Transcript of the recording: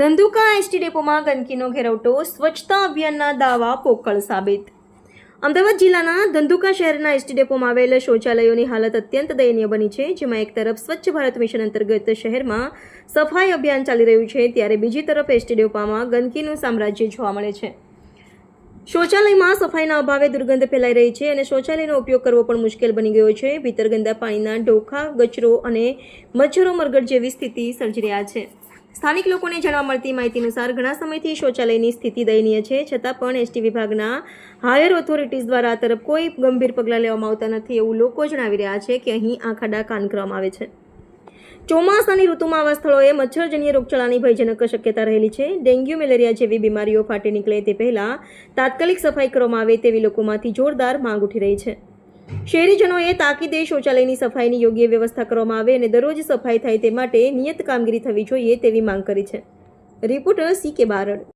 Dhandhuka ST ડેપોમાં ગંદકીનો ઘેરવટો, સ્વચ્છતા અભિયાનના દાવા, પોકળ સાબિત. અમદાવાદ જિલ્લાના ધંધુકા શહેરના એસટી ડેપોમાં આવેલ શૌચાલયોની હાલત અત્યંત દયનીય બની છે, જેમાં એક તરફ સ્વચ્છ ભારત મિશન અંતર્ગત શહેરમાં સફાઈ અભિયાન ચાલી રહ્યું છે, ત્યારે બીજી તરફ એસટી ડેપોમાં ગંદકીનું સામ્રાજ્ય જોવા મળે છે. શૌચાલયમાં સફાઈના અભાવે દુર્ગંધ ફેલાઈ રહી છે અને શૌચાલયનો ઉપયોગ કરવો પણ મુશ્કેલ બની ગયો છે. ભીતર ગંદા પાણીના ઢોખા, ગચરો અને મચ્છરો મરગટ જેવી સ્થિતિ સર્જી રહ્યા છે. સ્થાનિક લોકોને જાણવા મળતી માહિતી અનુસાર ઘણા સમયથી શૌચાલયની સ્થિતિ દયનીય છે. છતાં પણ એસટી વિભાગના હાયર ઓથોરિટીઝ દ્વારા આ તરફ કોઈ ગંભીર પગલાં લેવામાં આવતા નથી એવું લોકો જણાવી રહ્યા છે કે અહીં આ ખાડા કાન કરવામાં આવે છે. ચોમાસાની ઋતુમાં આવા સ્થળોએ મચ્છરજન્ય રોગચાળાની ભયજનક શક્યતા રહેલી છે. ડેન્ગ્યુ, મેલેરિયા જેવી બીમારીઓ ફાટી નીકળે તે પહેલાં તાત્કાલિક સફાઈ કરવામાં આવે તેવી લોકોમાંથી જોરદાર માંગ ઉઠી રહી છે. શહેરીજનોએ તાકીદે શૌચાલયની સફાઈની યોગ્ય વ્યવસ્થા કરવામાં આવે અને દરરોજ સફાઈ થાય તે માટે નિયત કામગીરી થવી જોઈએ તેવી માંગ કરી છે. રિપોર્ટર સી કે બારડ.